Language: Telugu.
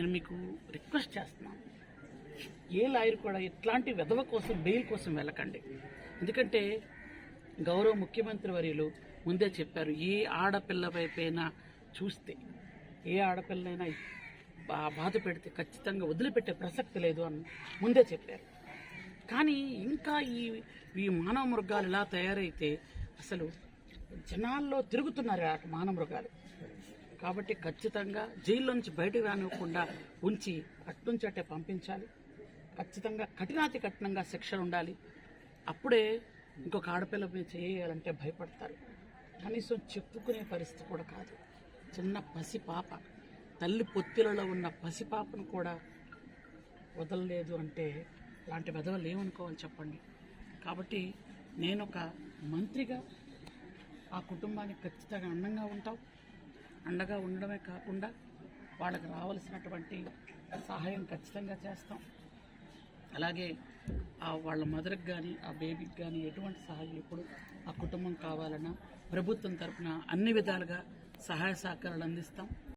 నేను మీకు రిక్వెస్ట్ చేస్తున్నాను. ఏ లాయర్ కూడా ఇట్లాంటి వెధవ కోసం బెయిల్ కోసం వెళ్ళకండి. ఎందుకంటే గౌరవ ముఖ్యమంత్రి వర్యులు ముందే చెప్పారు ఏ ఆడపిల్ల వైపైనా చూస్తే ఏ ఆడపిల్లైనా బాధ పెడితే ఖచ్చితంగా వదిలిపెట్టే ప్రసక్తి లేదు అని ముందే చెప్పారు. కానీ ఇంకా ఈ ఈ మానవ మృగాలు ఇలా తయారైతే అసలు జనాల్లో తిరుగుతున్నారు మానవ మృగాలు. కాబట్టి ఖచ్చితంగా జైల్లో నుంచి బయటకు రానివ్వకుండా ఉంచి అట్నుంచి అట్టే పంపించాలి. ఖచ్చితంగా కఠినాతి కఠినంగా శిక్షలు ఉండాలి. అప్పుడే ఇంకొక ఆడపిల్ల మీద చేయాలంటే భయపడతారు. కనీసం చెప్పుకునే పరిస్థితి కూడా కాదు. చిన్న పసి పాప తల్లి పొత్తిలలో ఉన్న పసిపాపను కూడా వదలలేదు అంటే అలాంటి వెధవలు ఏమనుకోవాలి చెప్పండి? కాబట్టి నేను ఒక మంత్రిగా ఆ కుటుంబానికి ఖచ్చితంగా అండంగా ఉంటాం. అండగా ఉండడమే కాకుండా వాళ్ళకి రావాల్సినటువంటి సహాయం ఖచ్చితంగా చేస్తాం. అలాగే ఆ వాళ్ళ మదర్కి కానీ ఆ బేబీకి కానీ ఎటువంటి సహాయం ఇప్పుడు ఆ కుటుంబం కావాలన్నా ప్రభుత్వం తరఫున అన్ని విధాలుగా సహాయ సహకారాలు అందిస్తాం.